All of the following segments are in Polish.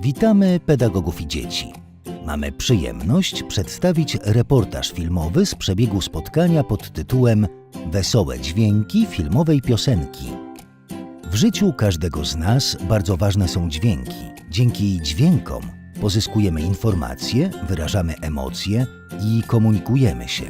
Witamy pedagogów i dzieci. Mamy przyjemność przedstawić reportaż filmowy z przebiegu spotkania pod tytułem Wesołe dźwięki filmowej piosenki. W życiu każdego z nas bardzo ważne są dźwięki. Dzięki dźwiękom pozyskujemy informacje, wyrażamy emocje i komunikujemy się.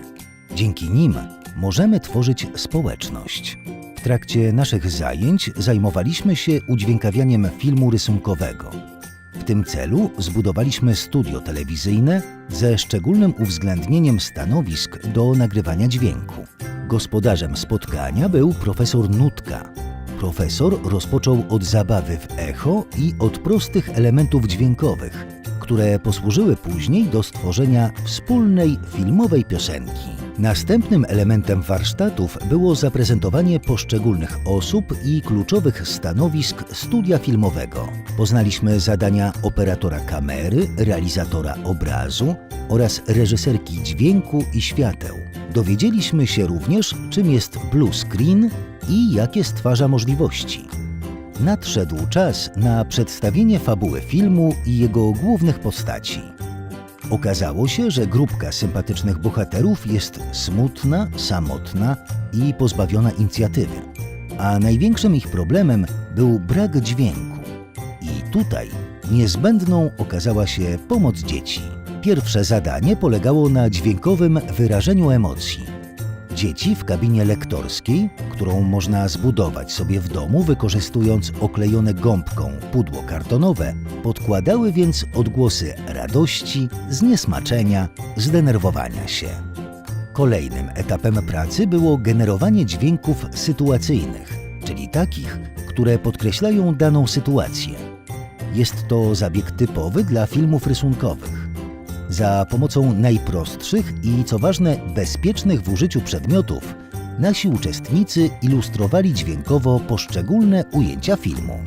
Dzięki nim możemy tworzyć społeczność. W trakcie naszych zajęć zajmowaliśmy się udźwiękawianiem filmu rysunkowego. W tym celu zbudowaliśmy studio telewizyjne ze szczególnym uwzględnieniem stanowisk do nagrywania dźwięku. Gospodarzem spotkania był profesor Nutka. Profesor rozpoczął od zabawy w echo i od prostych elementów dźwiękowych, które posłużyły później do stworzenia wspólnej filmowej piosenki. Następnym elementem warsztatów było zaprezentowanie poszczególnych osób i kluczowych stanowisk studia filmowego. Poznaliśmy zadania operatora kamery, realizatora obrazu oraz reżyserki dźwięku i świateł. Dowiedzieliśmy się również, czym jest blue screen i jakie stwarza możliwości. Nadszedł czas na przedstawienie fabuły filmu i jego głównych postaci. Okazało się, że grupka sympatycznych bohaterów jest smutna, samotna i pozbawiona inicjatywy. A największym ich problemem był brak dźwięku. I tutaj niezbędną okazała się pomoc dzieci. Pierwsze zadanie polegało na dźwiękowym wyrażeniu emocji. Dzieci w kabinie lektorskiej, którą można zbudować sobie w domu wykorzystując oklejone gąbką pudło kartonowe, podkładały więc odgłosy radości, zniesmaczenia, zdenerwowania się. Kolejnym etapem pracy było generowanie dźwięków sytuacyjnych, czyli takich, które podkreślają daną sytuację. Jest to zabieg typowy dla filmów rysunkowych. Za pomocą najprostszych i, co ważne, bezpiecznych w użyciu przedmiotów, nasi uczestnicy ilustrowali dźwiękowo poszczególne ujęcia filmu.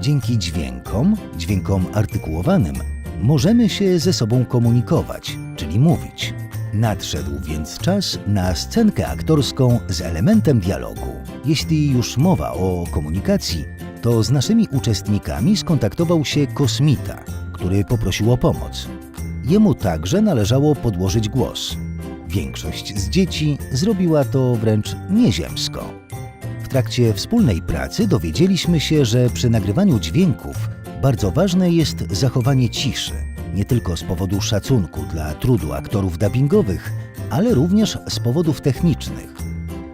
Dzięki dźwiękom, dźwiękom artykułowanym, możemy się ze sobą komunikować, czyli mówić. Nadszedł więc czas na scenkę aktorską z elementem dialogu. Jeśli już mowa o komunikacji, to z naszymi uczestnikami skontaktował się kosmita, który poprosił o pomoc. Jemu także należało podłożyć głos. Większość z dzieci zrobiła to wręcz nieziemsko. W trakcie wspólnej pracy dowiedzieliśmy się, że przy nagrywaniu dźwięków bardzo ważne jest zachowanie ciszy, nie tylko z powodu szacunku dla trudu aktorów dubbingowych, ale również z powodów technicznych.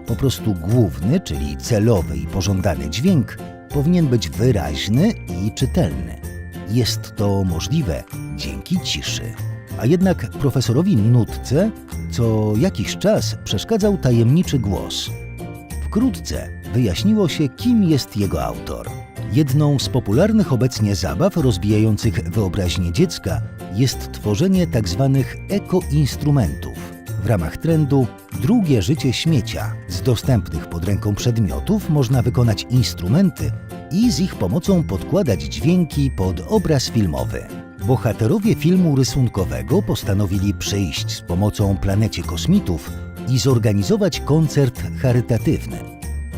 Po prostu główny, czyli celowy i pożądany dźwięk powinien być wyraźny i czytelny. Jest to możliwe dzięki ciszy. A jednak profesorowi Nutce co jakiś czas przeszkadzał tajemniczy głos. Wkrótce wyjaśniło się, kim jest jego autor. Jedną z popularnych obecnie zabaw rozwijających wyobraźnię dziecka jest tworzenie tzw. ekoinstrumentów. W ramach trendu drugie życie śmiecia. Z dostępnych pod ręką przedmiotów można wykonać instrumenty i z ich pomocą podkładać dźwięki pod obraz filmowy. Bohaterowie filmu rysunkowego postanowili przyjść z pomocą planecie kosmitów i zorganizować koncert charytatywny.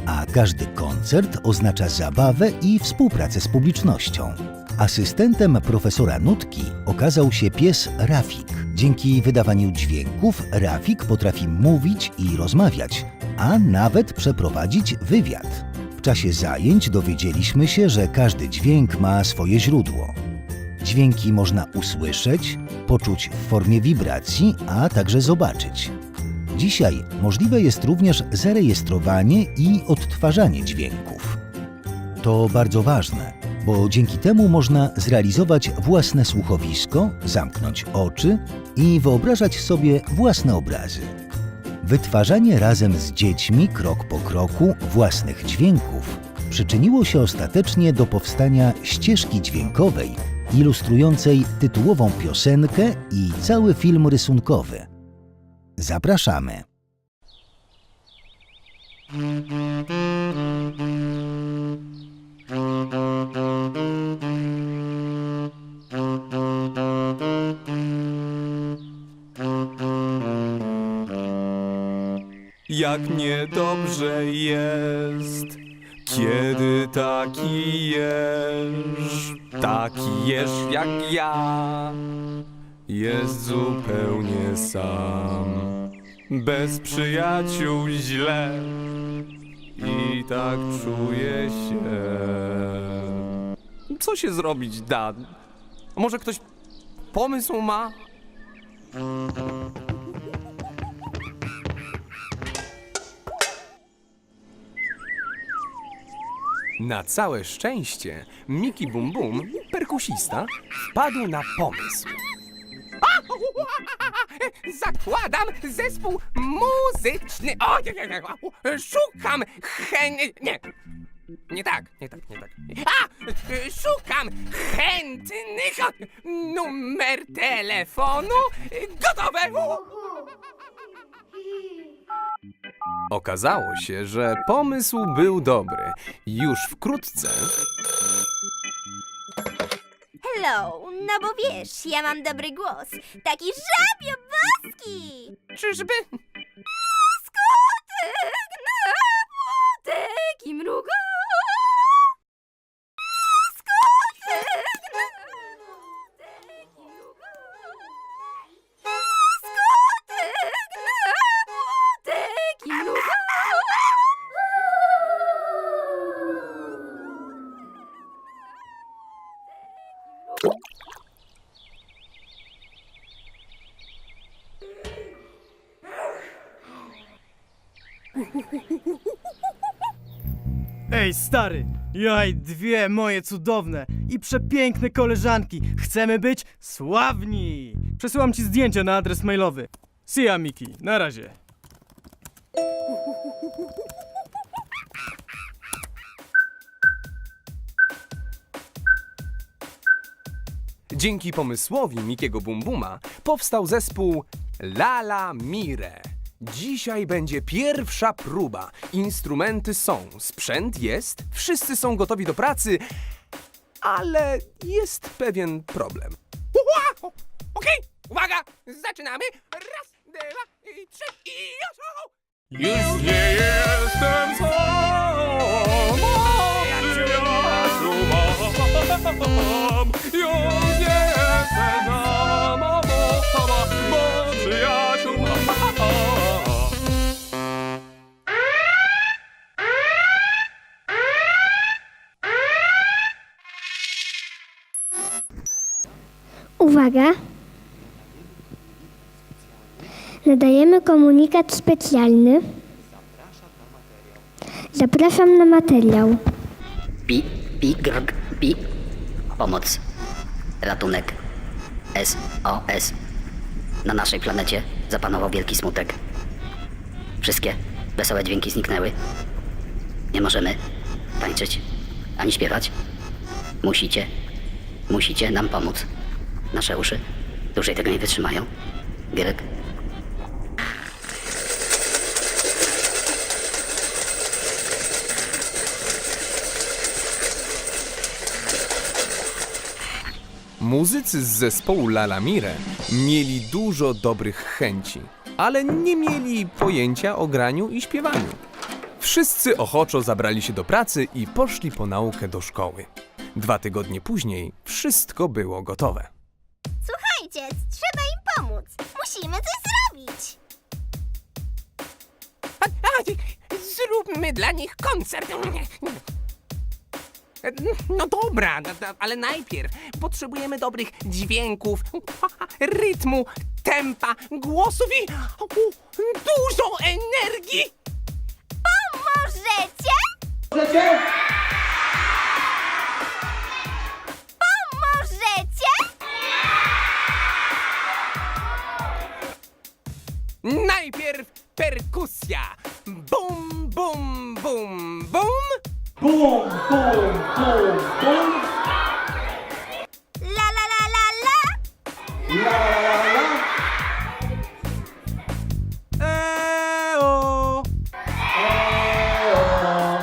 A każdy koncert oznacza zabawę i współpracę z publicznością. Asystentem profesora Nutki okazał się pies Rafik. Dzięki wydawaniu dźwięków Rafik potrafi mówić i rozmawiać, a nawet przeprowadzić wywiad. Czasie zajęć dowiedzieliśmy się, że każdy dźwięk ma swoje źródło. Dźwięki można usłyszeć, poczuć w formie wibracji, a także zobaczyć. Dzisiaj możliwe jest również zarejestrowanie i odtwarzanie dźwięków. To bardzo ważne, bo dzięki temu można zrealizować własne słuchowisko, zamknąć oczy i wyobrażać sobie własne obrazy. Wytwarzanie razem z dziećmi krok po kroku własnych dźwięków przyczyniło się ostatecznie do powstania ścieżki dźwiękowej ilustrującej tytułową piosenkę i cały film rysunkowy. Zapraszamy. Jak niedobrze jest Kiedy taki jeż, taki jeż jak ja, jest zupełnie sam, bez przyjaciół źle i tak czuje się. Co się zrobić da? Może ktoś pomysł ma? Na całe szczęście Miki Bum Bum, perkusista, wpadł na pomysł. Zakładam zespół muzyczny. O, nie, nie, nie. Szukam chęt... Nie. Nie tak, nie tak, nie tak. A! Szukam chętnych. Numer telefonu. Gotowe. Okazało się, że pomysł był dobry. Już wkrótce Hello, no bo wiesz, ja mam dobry głos. Taki żabio boski! Czyżby? Ej, stary! Jaj, dwie moje cudowne i przepiękne koleżanki! Chcemy być sławni! Przesyłam ci zdjęcia na adres mailowy. Ya, Miki. Na razie. dzięki pomysłowi Mikiego Bum Buma powstał zespół Lala Mire. Dzisiaj będzie pierwsza próba. Instrumenty są, sprzęt jest, wszyscy są gotowi do pracy, ale jest pewien problem. Okej, uwaga, zaczynamy. Raz, dwa, i trzy, i już! Już nie jestem sam, przyjaciół Nadajemy komunikat specjalny. Zapraszam na materiał. Pi, pi, grg, pi. Pomoc. Ratunek. SOS. Na naszej planecie zapanował wielki smutek. Wszystkie wesołe dźwięki zniknęły. Nie możemy tańczyć ani śpiewać. Musicie, musicie nam pomóc. Nasze uszy dłużej tego nie wytrzymają. Gierek. Muzycy z zespołu Lala Mire mieli dużo dobrych chęci, ale nie mieli pojęcia o graniu i śpiewaniu. Wszyscy ochoczo zabrali się do pracy i poszli po naukę do szkoły. Dwa tygodnie później wszystko było gotowe. Słuchajcie, trzeba im pomóc. Musimy coś zrobić. A, a, zróbmy dla nich koncert. No dobra, no, ale najpierw potrzebujemy dobrych dźwięków, rytmu, tempa, głosów i u, dużo energii. Możecie? Pomożecie? Najpierw perkusja. Bum, bum, bum, bum. Boom, boom, boom, boom. La la la la la. La la la la. la. Eh oh. Eh oh.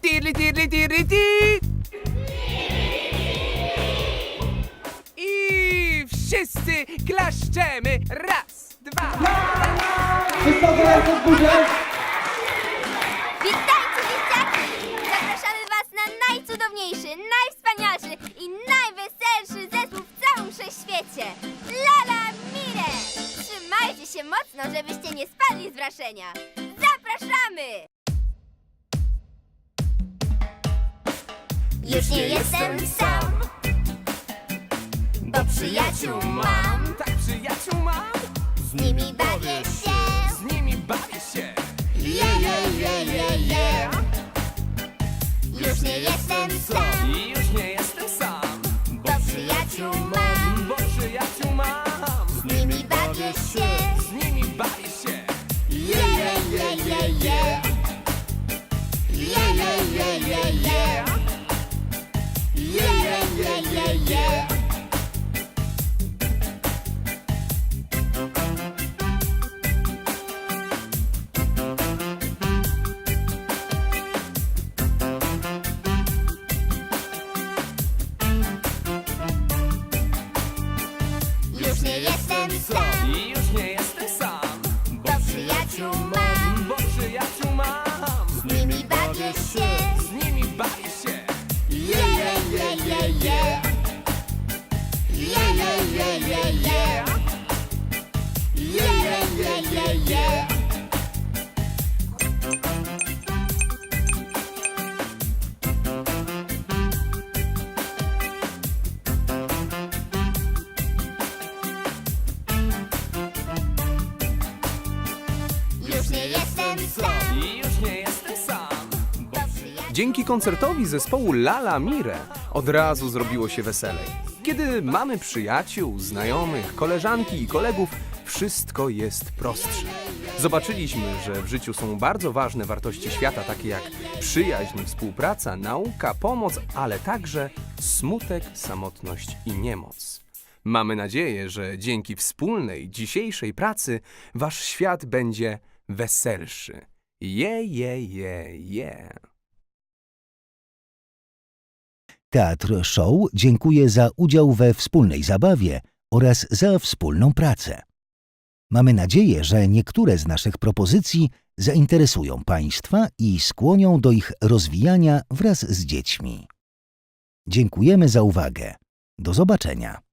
Tirli tirli tirli ti. I wszyscy klaszczemy. Raz, dwa. Wystąpię jako budżet. świecie! Lala Mire! Trzymajcie się mocno, żebyście nie spadli z wrażenia! Zapraszamy! Już nie jestem sam, bo przyjaciół mam. Tak przyjaciół mam, Z nimi bawię się. z nimi bawię się. Je, je, je, je, je. Już nie jestem sam, I już nie jestem sam, bo przyjaciół mam przyjaciół mam. Z nimi bawię się. Z nimi bawię się. Je, je, je, je, je. Je, je, je, je, je. Je, je, je, je, je. Jestem sam, I już nie jestem sam, bo przyjaciół mam. bo przyjaciół mam. Z nimi bawię się. Z nimi bawię się. Je, je, je, je, je. Je, je, je, je, je. Je, je, je, je, je. Już nie jestem sam. Dzięki koncertowi zespołu Lala Mire od razu zrobiło się weselej. Kiedy mamy przyjaciół, znajomych, koleżanki i kolegów, wszystko jest prostsze. Zobaczyliśmy, że w życiu są bardzo ważne wartości świata, takie jak przyjaźń, współpraca, nauka, pomoc, ale także smutek, samotność i niemoc. Mamy nadzieję, że dzięki wspólnej dzisiejszej pracy wasz świat będzie weselszy. Je, je, je, je. Teatr Show dziękuję za udział we wspólnej zabawie oraz za wspólną pracę. Mamy nadzieję, że niektóre z naszych propozycji zainteresują Państwa i skłonią do ich rozwijania wraz z dziećmi. Dziękujemy za uwagę. Do zobaczenia.